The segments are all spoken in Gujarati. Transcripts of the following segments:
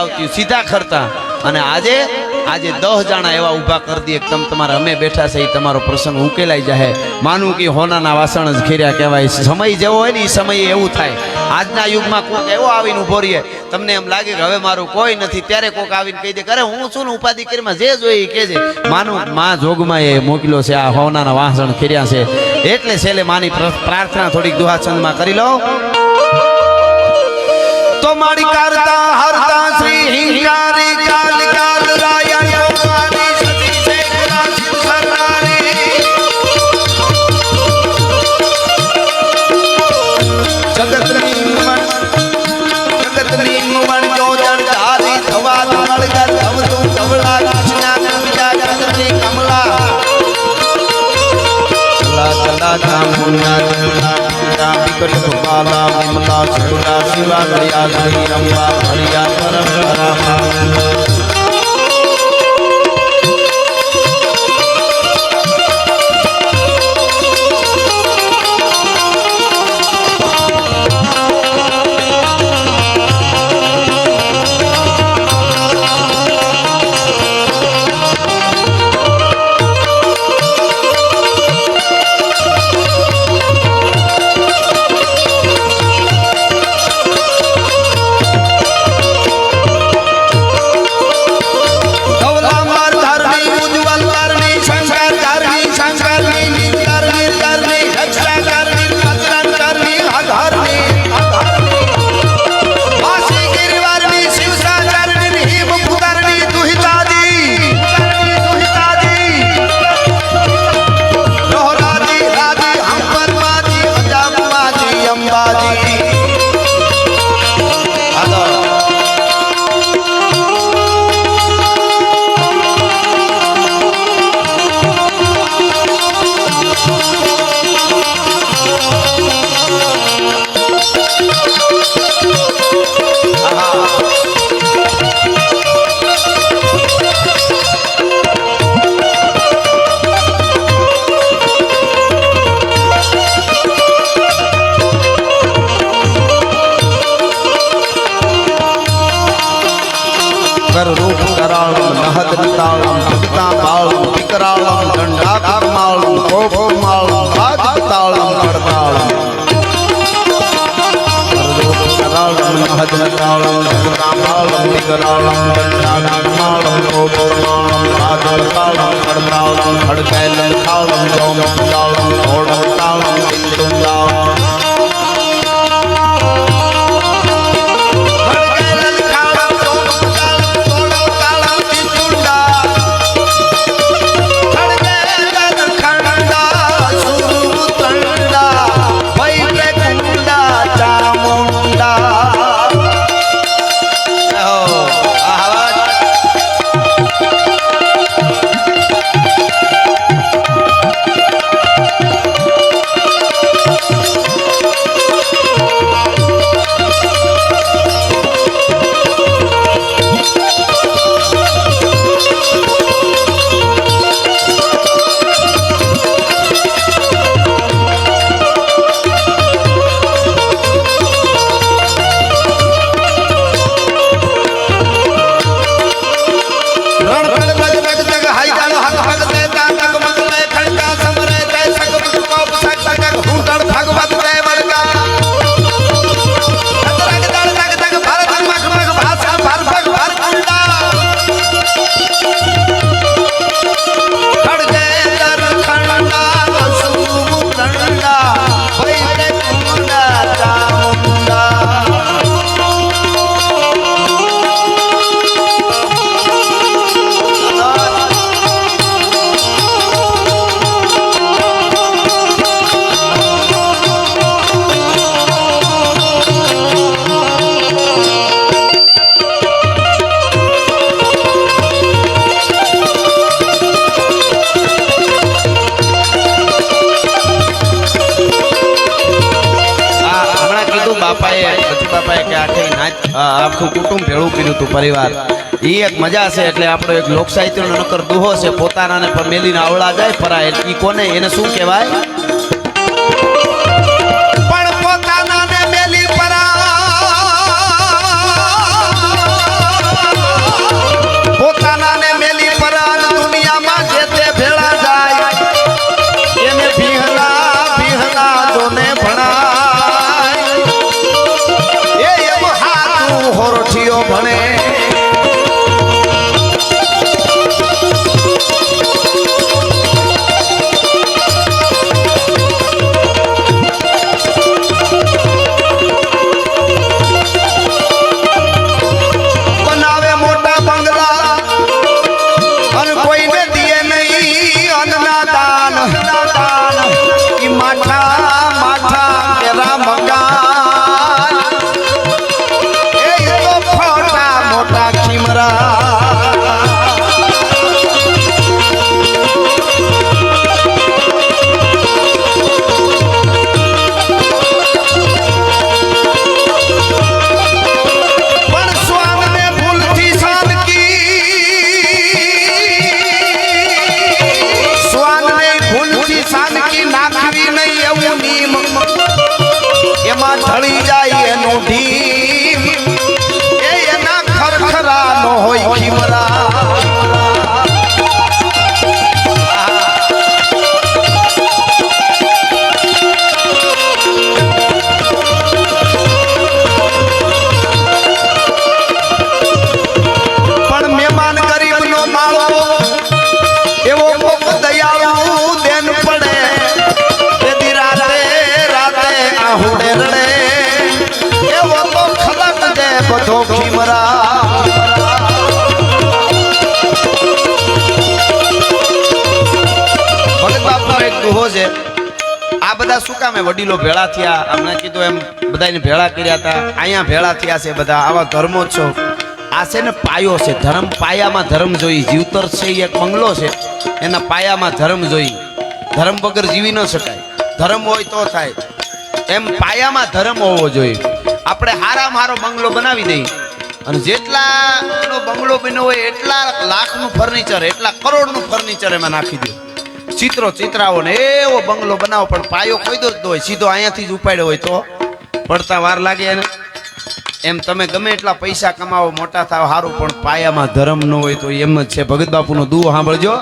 આવતી સીધા ખરતા. અને આજે આજે દસ જણા એવા ઊભા કરી દઈએ તમે તમારા અમે બેઠા છે એ તમારો પ્રસંગ ઉકેલાઈ જાય માનું કે હોનાના વાસણ જ ઘેર્યા કહેવાય. સમય જેવો હોય ને એ સમયે એવું થાય. આજના યુગમાં કોઈક એવો આવીને ઊભો રહીએ. તમને એમ લાગે કે હવે મારું કોઈ નથી, ત્યારે કોઈક આવીને કહી દે કરે હું છું ને ઉપાધિ કરીમાં જે જોઈએ કે છે માનું માં જોગમાં એ મોકલ્યો છે, આ હોનાના વાસણ ખેર્યા છે. એટલે છેલ્લે માની પ્રાર્થના થોડીક દુહાચંદમાં કરી લો तुम्हारी करता हरता श्री हिंगारी काल काल राया तुम्हारी सती से सरकारी जगत निमन जगत निमन जो जन धारी धवा धवल कर धव तू धवला कृष्णा कविता चंद्री कमला चला चला जामुना चला जामुना बिकट ગોપાલા વિમલા સુરા શિવા દયા શ્રી અંબા હરિયા પરમ નિતાળમ ભક્તા બાળમ વિકરાળમ, દંડાકરમાળમ કોપમાળમ રાજતાળમ કડતાળમ કરરૂપ કરાળમ નહદ નિતાળમ ભક્તા બાળમ વિકરાળમ, દંડાકરમાળમ કોપમાળમ રાજતાળમ કડતાળમ ખડકેલમ થાળમ જોમ તાળમ ઘોડમ તાળમ બિંદુંડાળમ હતું પરિવાર. એ એક મજા છે એટલે આપણો એક લોક સાહિત્યનો નકર દુહો છે. પોતાનાને પણ મેલીને આવડા જાય ફરાય એ કોને? એને શું કહેવાય? હાથું હોરઠિયો ભણે બધા શું કામે વડીલો ભેળા થયા? અમને કીધું એમ બધાને ભેળા કર્યા હતા. અહીંયા ભેળા થયા છે બધા. આવા ધર્મોત્સવ. આ છે ને પાયો છે. ધર્મ પાયામાં ધર્મ જોઈ. જીવતર છે એક બંગલો છે. એના પાયામાં ધર્મ જોઈ. ધર્મ વગર જીવી ન શકાય. ધર્મ હોય તો થાય. એમ પાયામાં ધર્મ હોવો જોઈએ. આપણે હારામાં હારો બંગલો બનાવી દઈએ. અને જેટલા બંગલો બન્યો હોય એટલા લાખનું ફર્નિચર એટલા કરોડનું ફર્નિચર એમાં નાખી દો. ચિત્રો ચિત્રાઓ ને એવો બંગલો બનાવો, પણ પાયો કોઈ દો જ હોય, સીધો અહીંયાથી જ ઉપાડ્યો હોય તો. પડતા વાર લાગે એને. એમ તમે ગમે એટલા પૈસા કમાવો, મોટા થાવ સારું પણ પાયામાં ધર્મ ન હોય તો એમ જ છે. ભગત બાપુનો દુઓ સાંભળજો.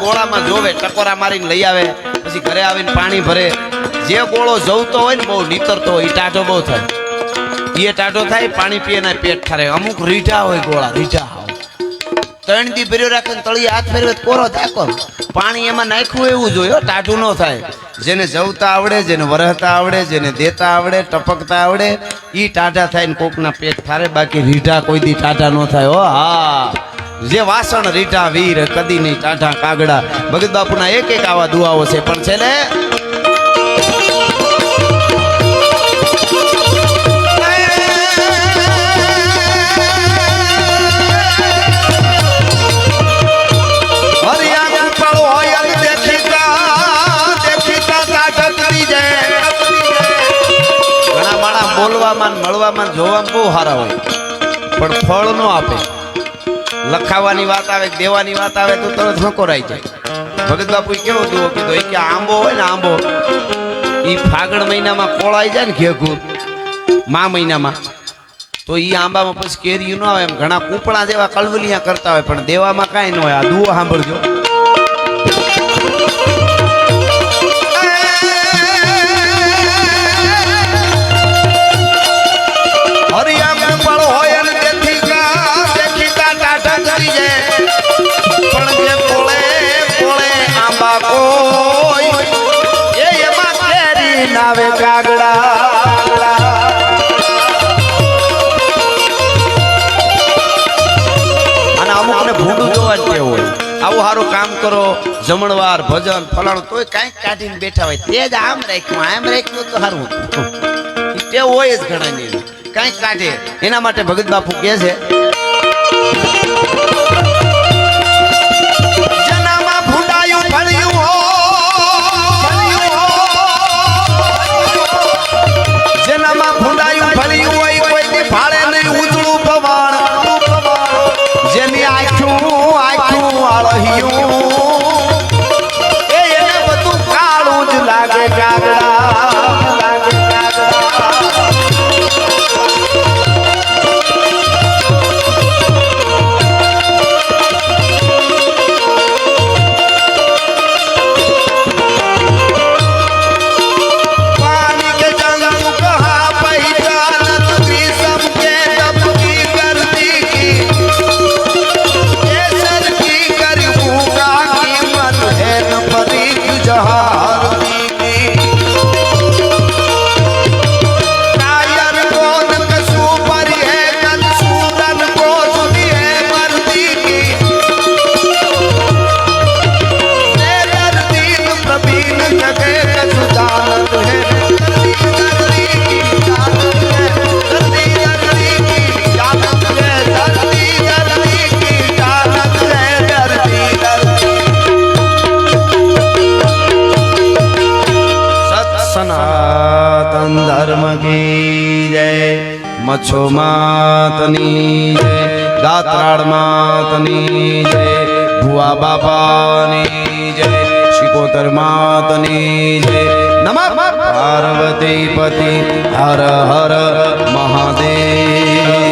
ગોળામાં જોવે, ટકોરા મારીને લઈ આવે, પછી ઘરે આવીને પાણી ભરે. જે ગોળો જવતો હોય ને બહુ નીતરતો એ ટાઢો બહુ થાય. એ ટાઢો થાય, પાણી પીએ ને પેટ ઠરે. અમુક રીઢા હોય ગોળા, રીઢા. ત્રણ દી ભર્યો રાખે તળી હાથ ફેરવે કોરો થાય કોરો પાણી એમાં નાખ્યું એવું જોઈએ ટાઢું ન થાય. જેને જવતા આવડે, જેને વરહતા આવડે, જેને દેતા આવડે, ટપકતા આવડે, ઈ ટાઢા થાય ને કોકના પેટ ઠારે બાકી રીઢા કોઈ દી ટાઢા ન થાય. હો, હા. જે વાસણ રીઢા, વીર, કદી નહીં, ટાઢા કાગડા. ભગત બાપુના એક એક આવા દુઆઓ છે. પણ છે ને બોલવામાં મળવામાં જોવામાં બહુ સારા હોય. પણ ફળ નો આપે. લખાવાની વાત આવે દેવાની વાત આવે તો તરત હકોરાઈ જાય. ભગત બાપુ કેવો જુઓ કીધો, એ કે આંબો હોય ને આંબો. એ ફાગણ મહિનામાં કોળાઈ જાય ને ઘેઘુર મા મહિનામાં. તો એ આંબામાં પછી કેરી ન આવે એમ. ઘણા કૂપણા જેવા કલવલિયા કરતા હોય, પણ દેવામાં કાંઈ ન હોય. આ દુઓ સાંભળજો. ની નાવે કાગડા અને અમુકને ભૂંડું જોવા જ હોય. આવું સારું કામ કરો, જમણવાર, ભજન, ફલાણ, તોય કાંઈક કાઢીને બેઠા હોય. તે જ આમ રાખ્યું આમ રાખ્યું તો સારું તે હોય જ ઘણાની. કાંઈક કાઢે. એના માટે ભગત બાપુ કે છે ભુવા બાપાની જય શિકોતર માતની જય. નમ. પાર્વતી પતિ હર હર મહાદેવ.